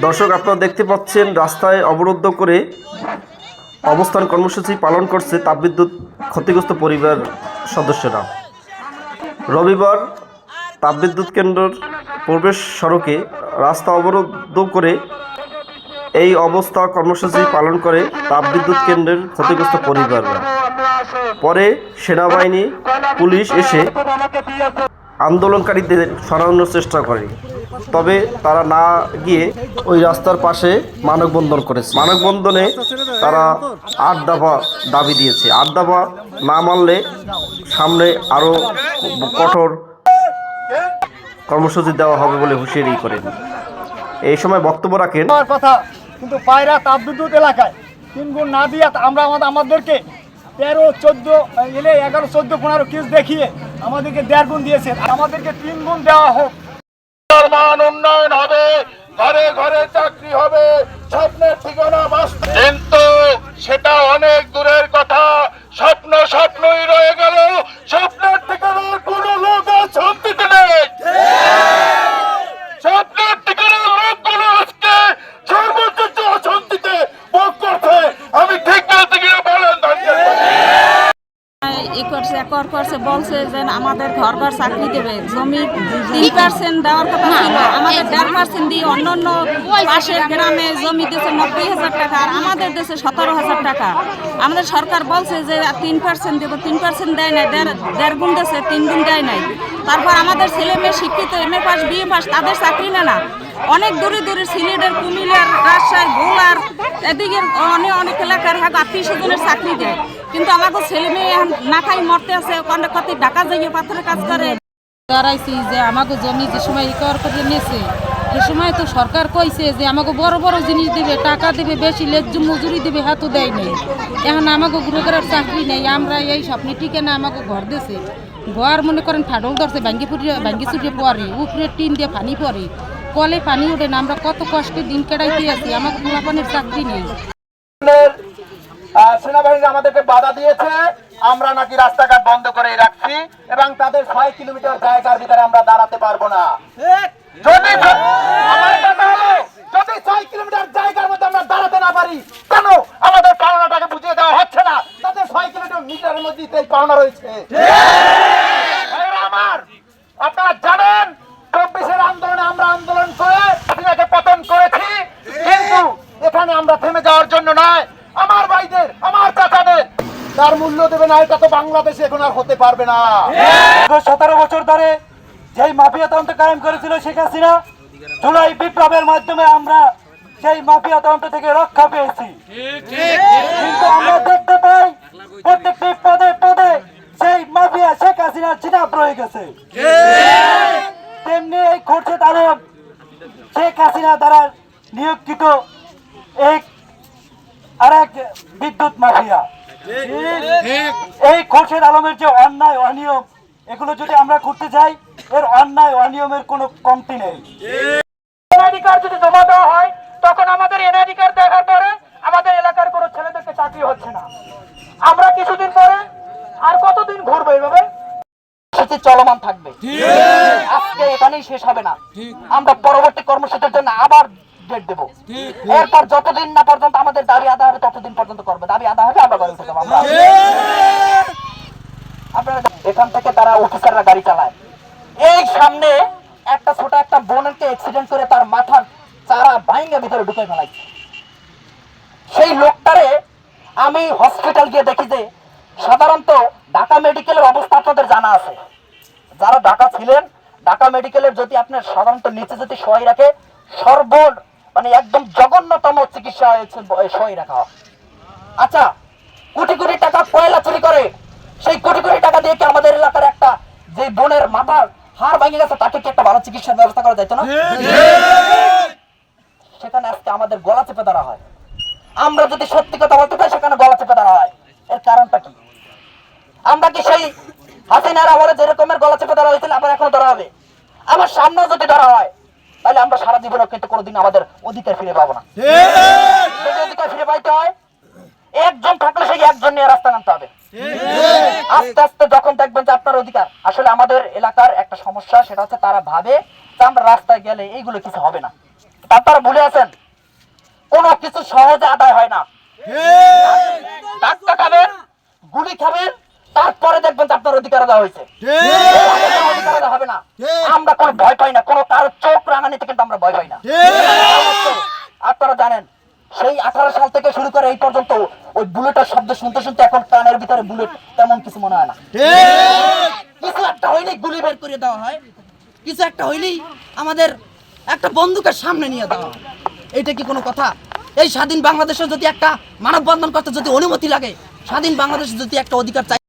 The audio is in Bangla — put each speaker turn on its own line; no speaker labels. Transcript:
দর্শক, আপনারা দেখতে পাচ্ছেন রাস্তায় অবরুদ্ধ করে অবস্থান কর্মসূচি পালন করছে তাপবিদ্যুৎ ক্ষতিগ্রস্ত পরিবার সদস্যরা। রবিবার তাপবিদ্যুৎ কেন্দ্রের প্রবেশ সড়কে রাস্তা অবরুদ্ধ করে এই অবস্থা কর্মসূচি পালন করে তাপবিদ্যুৎ কেন্দ্রের ক্ষতিগ্রস্ত পরিবাররা। পরে সেনাবাহিনী, পুলিশ এসে আন্দোলনকারীদের সরানোর চেষ্টা করে। তবে তারা না গিয়ে ওই রাস্তার পাশে মানববন্ধন করেছে। মানববন্ধনে তারা আট দফা দাবি দিয়েছে। আট দফা না মানলে সামনে আরও কঠোর কর্মসূচি দেওয়া হবে বলে হুঁশিয়ারি করেন। এই সময় বক্তব্য রাখেন
কথা কিন্তু পায়রা তাপবিদ্যুৎ এলাকায়। তিন গুণ না দিয়ে আমরা আমাদের আমাদেরকে তেরো, চোদ্দ, এলে এগারো, চোদ্দ, পনেরো কেস দেখিয়ে আমাদেরকে দেড় গুণ দিয়েছেন। আমাদেরকে তিন গুণ দেওয়া হোক।
মান উন্নয়ন হবে, ঘরে ঘরে চাকরি হবে, স্বপ্নের ঠিকানা বাস্তব। কিন্তু সেটা অনেক
কর করছে বলছে যে আমাদের ঘর ঘর চাকরি দেবে। জমি তিন পার্সেন্ট দেওয়ার কথা ছিল আমাদের দেড় পার্সেন্ট দিয়ে অন্য অন্য পাশের গ্রামে জমি দিয়েছে নব্বই হাজার টাকা আর আমাদের দেশে সতেরো হাজার টাকা। আমাদের সরকার বলছে যে তিন পার্সেন্ট দেবো তিন পার্সেন্ট দেয় নাই দেড় দেড় গুণ দেশে তিন গুণ দেয় নাই। তারপর আমাদের ছেলে মেয়ে শিক্ষিত M A pass B A pass তাদের চাকরি না না। অনেক দূরে দূরে সিলেটের কুমিল্লার রাজশাহী ভোলার এদিকে অনেক অনেক এলাকার হ্যাঁ আত্মীয় স্বজনের চাকরি দেয়। কিন্তু আমাকে ছেলে মেয়ে না খাই মরতে আছে অনেক কত ঢাকা যাইয়ে পাথরের কাজ করে।
দাঁড়াইছি যে আমাকে জমি যে সময় ইকর করে নিয়েছে, সে সময় তো সরকার কইছে যে আমাকে বড় বড় জিনিস দিবে, টাকা দিবে, বেশি লেজ্জু মজুরি দিবে, হাতও দেয় নেই। এখন আমাকে ঘুরে করার চাকরি নেই, আমরা এই স্বপ্নে টিকে না আমাকে ঘর দিছে ঘর মনে করেন ফাটল ধরছে, ভাঙ্গি ফুটিয়ে, ভাঙ্গি ছুটিয়ে পরে, উপরে টিন দিয়ে পানি পরে। কলে পানি ওঠে না, আমরা কত কষ্টে দিন কাটাইতে আছি আমাকে পোলাপানের চাকরি নেই।
সেনাবাহিনী আমাদেরকে বাধা দিয়েছে, আমরা নাকি রাস্তাঘাট বন্ধ করে রাখছি এবং তাদের ছয় কিলোমিটার জায়গার ভিতরে আমরা দাঁড়াতে পারব না। যদি যদি ছয় কিলোমিটার জায়গার মধ্যে আমরা দাঁড়াতে না পারি, কেন আমাদের পাওনাটাকে বুঝিয়ে দেওয়া হচ্ছে না? তাদের ছয় কিলোমিটার মিটারের মধ্যে পাওনা রয়েছে। আমার, আপনারা জানেন করেছি। কিন্তু এখানে আমরা থেমে যাওয়ার জন্য নয়। আমার ভাইদের আমার চাচাদের। তার মূল্য দেবে না এটা তো বাংলাদেশে এখন আর হতে পারবে না।
সতেরো বছর ধরে যেই মাফিয়া তন্ত্র কায়েম করেছিল শেখ হাসিনা জুলাই বিপ্লবের মাধ্যমে আমরা সেই মাফিয়া তন্ত্র থেকে রক্ষা পেয়েছি। কিন্তু আমরা দেখতে পাই প্রত্যেকটি পদে পদে সেই মাফিয়া শেখ হাসিনার চিনাপ রয়ে গেছে। তেমনি এই খোরশেদ আলম শেখ হাসিনা দ্বারা নিয়োগকৃত এক আরেক বিদ্যুৎ মাফিয়া। এই খোরশেদ আলমের যে অন্যায়, অনিয়ম, এগুলো যদি আমরা করতে যাই এর অন্যায়, অনিয়মের কোনো কমতি নেই। যদি জমা দেওয়া হয়, তখন আমাদের এনআইডি দেখার পরে আমাদের এলাকার কোনো ছেলেদেরকে চাকরি হচ্ছে না। আমরা কিছুদিন পরে আর কতদিন ঘুরবো এইভাবে সেটি চলমান থাকবে। এখানেই শেষ হবে না। আমরা পরবর্তী কর্মসূচির জন্য আবার ডেট দেবো। এরপর যতদিন না পর্যন্ত আমাদের দাবি আদায় হবে ততদিন পর্যন্ত করবে। দাবি আদায় হবে আমরা গড়ে উঠে যাব আমরা আপনারা এখান থেকে তারা অফিসাররা গাড়ি চালায়। এই সামনে একটা ছোট একটা বোনকে অ্যাক্সিডেন্ট করে তার মাথার চারা বাইঙ্গা ভিতরে ঢুকে ফেলাইছে। সেই লোকটারে আমি হসপিটাল গিয়ে দেখি যে সাধারণত ঢাকা মেডিকেলের অবস্থা আপনাদের জানা আছে। যারা ঢাকা ছিলেন ঢাকা মেডিকেলের যদি আপনার সাধারণত নিচে যদি সহায় রাখে সর্ব মানে একদম জঘন্যতম চিকিৎসা হয়েছে সহায় রাখা। আচ্ছা কোটি কোটি টাকা কয়লা চুরি করে? সেই কোটি কোটি টাকা দিয়ে কি আমাদের এলাকার একটা যে বোনের মাথার হাড় ভেঙে গেছে তাকে কি একটা ভালো চিকিৎসার ব্যবস্থা করা যাইতো না? সেখানে আজকে আমাদের গলা চেপে ধরা হয়। আমরা যদি সত্যি কথা বলতে চাই সেখানে গলা চেপে ধরা হয় এর কারণটা কি আমরা কি সেই হাসিনার আমলে যে রকমের গলা চেপে ধরা হয়েছিল আবার এখনও ধরা হবে। আমার সামনেও যদি ধরা হয় তাহলে আমরা সারা জীবনে কিন্তু কোনোদিন আমাদের অধিকার ফিরে পাবো না। যদি অধিকার ফিরে পাইতে হয় একজন থাকলে সেই একজন নিয়ে রাস্তা নামতে হবে। আস্তে আস্তে যখন দেখবেন যে আপনার অধিকার আসলে আমাদের এলাকার একটা সমস্যা সেটা হচ্ছে তারা ভাবে যে আমরা রাস্তায় গেলে এইগুলো কিছু হবে না। আপনারা ভুলে আছেন কোনো কিছু সহজে আদায় হয় না। ডাক্তার খাবেন গুলি খাবেন তারপরে দেখবেন যে আপনার অধিকার দেওয়া হয়েছে। অধিকার হবে না। আমরা কোনো ভয় পাই না। কোনো কারও চোখ রাঙানিতে কিন্তু আমরা ভয় পাই না। আপনারা জানেন সেই আঠারো সাল থেকে শুরু করে এই পর্যন্ত ওই বুলেটের শব্দ শুনতে শুনতে এখন কানের ভিতরে বুলেট তেমন কিছু মনে হয় না।
কিছু একটা হইলেই গুলি বের করে দেওয়া হয়। কিছু একটা হইলেই আমাদের একটা বন্দুকের সামনে নিয়ে দেওয়া হয়। এইটা কি কোনো কথা? এই স্বাধীন বাংলাদেশে যদি একটা মানববন্ধন করতে যদি অনুমতি লাগে স্বাধীন বাংলাদেশে যদি একটা অধিকার চাই